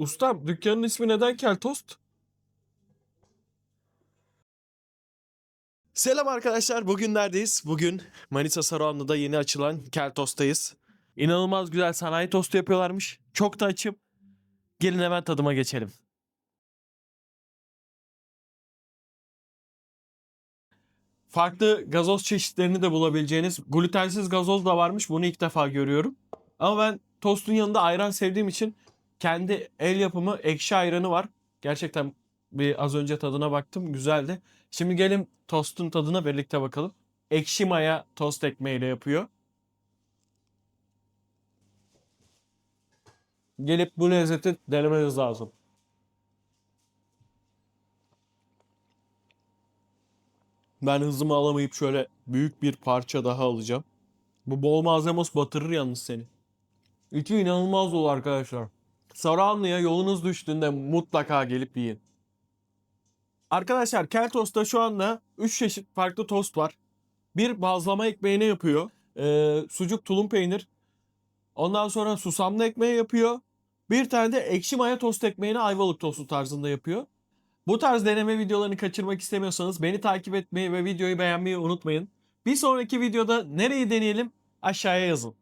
Ustam dükkanın ismi neden Keltost? Selam arkadaşlar. Bugün neredeyiz? Bugün Manisa Saruhanlı'da yeni açılan Keltost'tayız. İnanılmaz güzel sanayi tostu yapıyorlarmış. Çok da açım. Gelin hemen tadıma geçelim. Farklı gazoz çeşitlerini de bulabileceğiniz glutensiz gazoz da varmış. Bunu ilk defa görüyorum. Ama ben tostun yanında ayran sevdiğim için kendi el yapımı ekşi ayranı var. Gerçekten bir az önce tadına baktım. Güzeldi. Şimdi gelin tostun tadına birlikte bakalım. Ekşi maya tost ekmeğiyle yapıyor. Gelip bu lezzeti denemeniz lazım. Ben hızımı alamayıp şöyle büyük bir parça daha alacağım. Bu bol malzemos batırır yalnız seni. İçi inanılmaz dolu arkadaşlar. Saruhanlı'ya yolunuz düştüğünde mutlaka gelip yiyin. Arkadaşlar Keltost'ta şu anda 3 çeşit farklı tost var. Bir bazlama ekmeğine yapıyor. Ee, sucuk tulum peynir. Ondan sonra susamlı ekmeği yapıyor. Bir tane de ekşi maya tost ekmeğini ayvalık tostu tarzında yapıyor. Bu tarz deneme videolarını kaçırmak istemiyorsanız beni takip etmeyi ve videoyu beğenmeyi unutmayın. Bir sonraki videoda nereyi deneyelim aşağıya yazın.